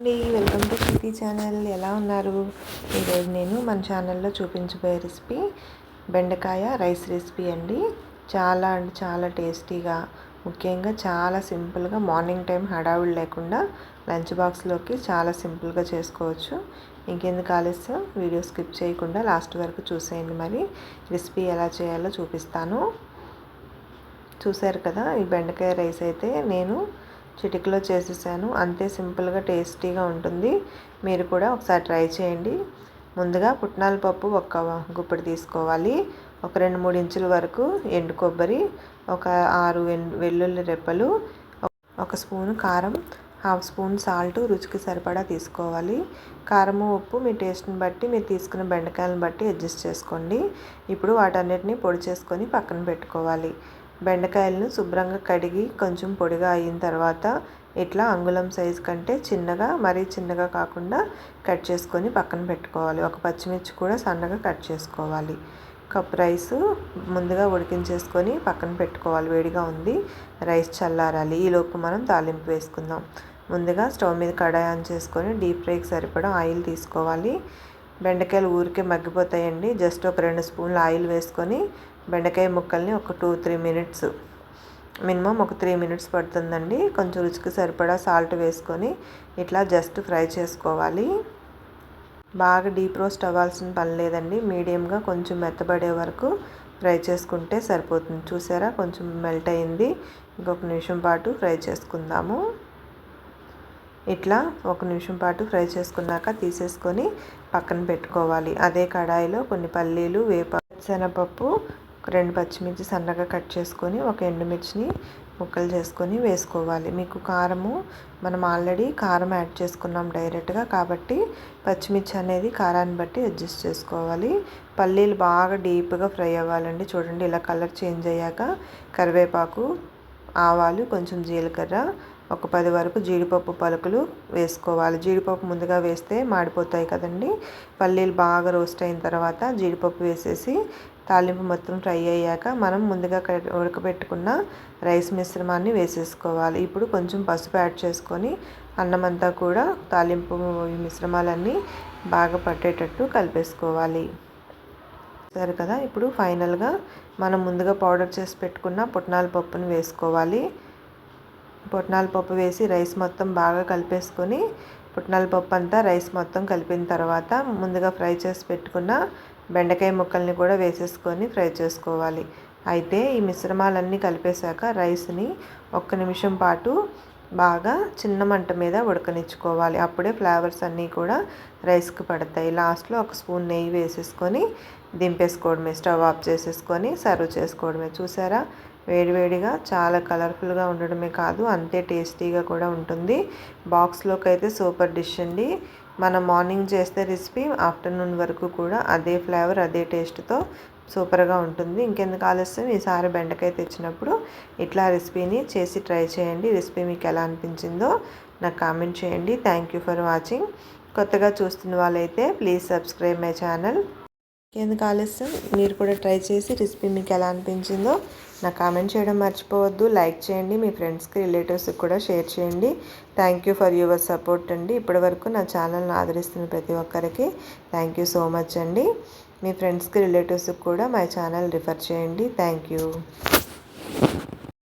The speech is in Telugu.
అండి వెల్కమ్ టు సిటీ ఛానల్. ఎలా ఉన్నారు? ఈరోజు నేను మన ఛానల్లో చూపించబోయే రెసిపీ బెండకాయ రైస్ రెసిపీ అండి. చాలా అంటే చాలా టేస్టీగా ముఖ్యంగా చాలా సింపుల్గా మార్నింగ్ టైం హడావుడి లేకుండా లంచ్ బాక్స్లోకి చాలా సింపుల్గా చేసుకోవచ్చు. ఇంకెందుకు ఆలస్యం? వీడియో స్కిప్ చేయకుండా లాస్ట్ వరకు చూసేయండి మరి. రెసిపీ ఎలా చేయాలో చూపిస్తాను. చూసారు కదా ఈ బెండకాయ రైస్ అయితే నేను చిటికలో చేసేసాను. అంతే సింపుల్గా టేస్టీగా ఉంటుంది. మీరు కూడా ఒకసారి ట్రై చేయండి. ముందుగా పుట్నాల పప్పు ఒక గుప్పిడి తీసుకోవాలి. ఒక రెండు మూడు ఇంచుల వరకు ఎండు కొబ్బరి ఒక ఆరు వెల్లుల్లి రెప్పలు ఒక స్పూను కారం హాఫ్ స్పూన్ సాల్ట్ రుచికి సరిపడా తీసుకోవాలి. కారము ఉప్పు మీ టేస్ట్ని బట్టి మీరు తీసుకున్న బెండకాయలను బట్టి అడ్జస్ట్ చేసుకోండి. ఇప్పుడు వాటన్నిటిని పొడి చేసుకొని పక్కన పెట్టుకోవాలి. బెండకాయలను శుభ్రంగా కడిగి కొంచెం పొడిగా అయిన తర్వాత ఇట్లా అంగుళం సైజ్ కంటే చిన్నగా మరీ చిన్నగా కాకుండా కట్ చేసుకొని పక్కన పెట్టుకోవాలి. ఒక పచ్చిమిర్చి కూడా సన్నగా కట్ చేసుకోవాలి. కప్ రైస్ ముందుగా ఉడికించేసుకొని పక్కన పెట్టుకోవాలి. వేడిగా ఉంది. రైస్ చల్లారాలి. ఈలోపు మనం తాలింపు వేసుకుందాం. ముందుగా స్టవ్ మీద కడాయి ఆన్ చేసుకొని డీప్ ఫ్రైకి సరిపడా ఆయిల్ తీసుకోవాలి. బెండకాయలు ఊరికే మగ్గిపోతాయండి. జస్ట్ ఒక రెండు స్పూన్లు ఆయిల్ వేసుకొని బెండకాయ ముక్కల్ని ఒక టూ త్రీ మినిట్స్ మినిమం ఒక త్రీ మినిట్స్ పడుతుందండి. కొంచెం రుచికి సరిపడా సాల్ట్ వేసుకొని ఇట్లా జస్ట్ ఫ్రై చేసుకోవాలి. బాగా డీప్ రోస్ట్ అవ్వాల్సిన పని లేదండి. మీడియంగా కొంచెం మెత్తబడే వరకు ఫ్రై చేసుకుంటే సరిపోతుంది. చూసారా? కొంచెం మెల్ట్ అయింది. ఇంకొక నిమిషం పాటు ఫ్రై చేసుకుందాము. ఇట్లా ఒక నిమిషం పాటు ఫ్రై చేసుకున్నాక తీసేసుకొని పక్కన పెట్టుకోవాలి. అదే కడాయిలో కొన్ని పల్లీలు వేప శనగపప్పు రెండు పచ్చిమిర్చి సన్నగా కట్ చేసుకొని ఒక ఎండుమిర్చిని ముక్కలు చేసుకొని వేసుకోవాలి. మీకు కారము మనం ఆల్రెడీ కారం యాడ్ చేసుకున్నాం డైరెక్ట్గా కాబట్టి పచ్చిమిర్చి అనేది కారాన్ని బట్టి అడ్జస్ట్ చేసుకోవాలి. పల్లీలు బాగా డీప్గా ఫ్రై అవ్వాలండి. చూడండి ఇలా కలర్ చేంజ్ అయ్యాక కరివేపాకు ఆవాలు కొంచెం జీలకర్ర ఒక పది వరకు జీడిపప్పు పలుకులు వేసుకోవాలి. జీడిపప్పు ముందుగా వేస్తే మాడిపోతాయి కదండి. పల్లీలు బాగా రోస్ట్ అయిన తర్వాత జీడిపప్పు వేసేసి తాలింపు మొత్తం ఫ్రై అయ్యాక మనం ముందుగా ఉడకబెట్టుకున్న రైస్ మిశ్రమాన్ని వేసేసుకోవాలి. ఇప్పుడు కొంచెం పసుపు యాడ్ చేసుకొని అన్నం అంతా కూడా తాలింపు మిశ్రమాలన్నీ బాగా పట్టేటట్టు కలిపేసుకోవాలి. సరే కదా ఇప్పుడు ఫైనల్గా మనం ముందుగా పౌడర్ చేసి పెట్టుకున్న పుట్నాల పప్పును వేసుకోవాలి. పుట్నాల పప్పు వేసి రైస్ మొత్తం బాగా కలిపేసుకొని పుట్నాల పప్పు అంతా రైస్ మొత్తం కలిపిన తర్వాత ముందుగా ఫ్రై చేసి పెట్టుకున్న బెండకాయ ముక్కల్ని కూడా వేసేసుకొని ఫ్రై చేసుకోవాలి. అయితే ఈ మిశ్రమాలన్నీ కలిపేశాక రైస్ని ఒక్క నిమిషం పాటు బాగా చిన్న మంట మీద ఉడకనిచ్చుకోవాలి. అప్పుడే ఫ్లేవర్స్ అన్నీ కూడా రైస్కి పడతాయి. లాస్ట్లో ఒక స్పూన్ నెయ్యి వేసేసుకొని దింపేసుకోవడమే స్టవ్ ఆఫ్ చేసేసుకొని సర్వ్ చేసుకోవడమే. చూసారా? వేడివేడిగా చాలా కలర్ఫుల్గా ఉండడమే కాదు అంతే టేస్టీగా కూడా ఉంటుంది. బాక్స్లోకి అయితే సూపర్ డిష్ అండి. మనం మార్నింగ్ చేస్తే రెసిపీ ఆఫ్టర్నూన్ వరకు కూడా అదే ఫ్లేవర్ అదే టేస్ట్తో సూపర్గా ఉంటుంది. ఇంకెందుకు ఆలస్యం? ఈసారి బెండకాయ తెచ్చినప్పుడు ఇట్లా రెసిపీని చేసి ట్రై చేయండి. రెసిపీ మీకు ఎలా అనిపించిందో నాకు కామెంట్ చేయండి. Thank you for watching. కొత్తగా చూస్తున్న వాళ్ళైతే ప్లీజ్ సబ్స్క్రైబ్ మై ఛానల్. ఎందుకు ఆలస్యం? మీరు కూడా ట్రై చేసి రెసిపీ మీకు ఎలా అనిపించిందో నాకు కామెంట్ చేయడం మర్చిపోవద్దు. లైక్ చేయండి మీ ఫ్రెండ్స్కి రిలేటివ్స్కి కూడా షేర్ చేయండి. Thank you for your support అండి. ఇప్పటివరకు నా ఛానల్ని ఆదరిస్తున్న ప్రతి ఒక్కరికి థ్యాంక్ యూ సో మచ్ అండి. మీ ఫ్రెండ్స్కి రిలేటివ్స్కి కూడా మై ఛానల్ రిఫర్ చేయండి. Thank you.